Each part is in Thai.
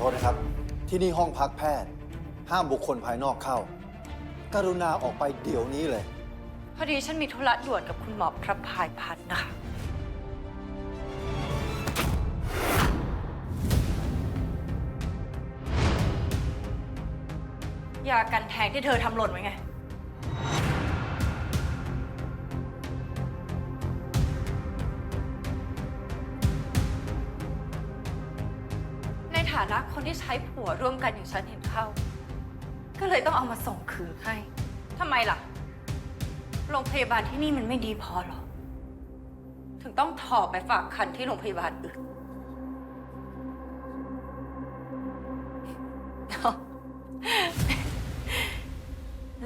ทษนะครับ ที่นี่ห้องพักแพทย์ ห้ามบุคคลภายนอกเข้า กรุณาออกไปเดี๋ยวนี้เลย พอดีฉันมีธุระด่วนกับคุณหมอพระพายพัฒน์นะคะ ยากันแทงที่เธอทำหล่นไว้ไง ฐานะคนที่ใช้ผัวร่วมกันอย่างฉันเห็นเข้า ก็เลยต้องเอามาส่งคืนให้ทำไมล่ะ โรงพยาบาลที่นี่มันไม่ดีพอหรอ ถึงต้องถอไปฝากคันที่โรงพยาบาลอื่น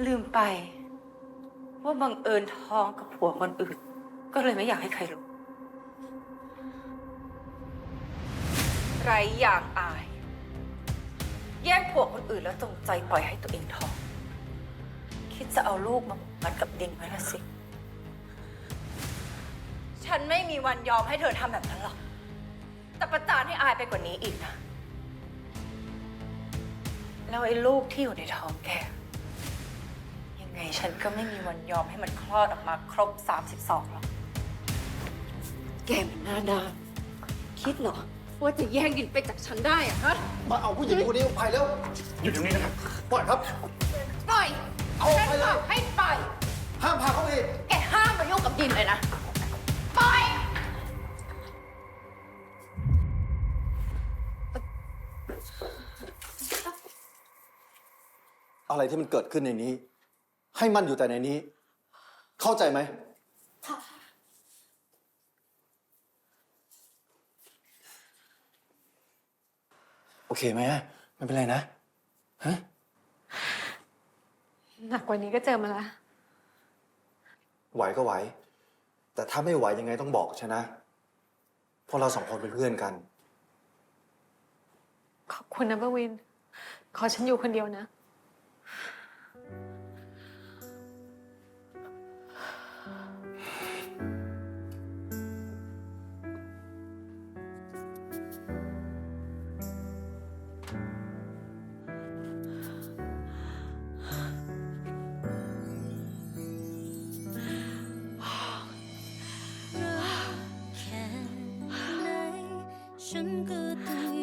ลืมไป ว่าบังเอิญท้องกับผัวคนอื่น ก็เลยไม่อยากให้ใครรู้ ไรอย่างอาย แยกผัวคนอื่นแล้วจงใจปล่อยให้ตัวเองท้อง คิดจะเอาลูกมามัดกับดินไว้ละสิ ฉันไม่มีวันยอมให้เธอทำแบบนั้นหรอก แต่ประจานให้อายไปกว่านี้อีกนะ แล้วไอ้ลูกที่อยู่ในท้องแก ยังไงฉันก็ไม่มีวันยอมให้มันคลอดออกมาครบ 32หรอก แกมันหน้าด้านคิดเหรอ ว่าจะแย่งดินไปจากฉันได้อะฮะ มาเอาผู้หญิงคนนี้ออกไปแล้วอยู่ตรงนี้นะครับ ปล่อยครับ ปล่อยเอาออกฉันไปเลบยอกให้ปล่อย ห้ามพาเขาอีกแกห้ามมายุ่งกับดินเลยนะ ปล่อย อะไรที่มันเกิดขึ้นในนี้ ให้มันอยู่แต่ในนี้ เข้าใจไหม โอเคไหมไม่เป็นไรนะ ฮะ หนักกว่านี้ก็เจอมาแล้วไหวก็ไหว แต่ถ้าไม่ไหวยังไงต้องบอกฉันนะ เพราะเราสองคนเป็นเพื่อนกัน ขอบคุณนะเบอร์วิน ขอฉันอยู่คนเดียวนะ 整个都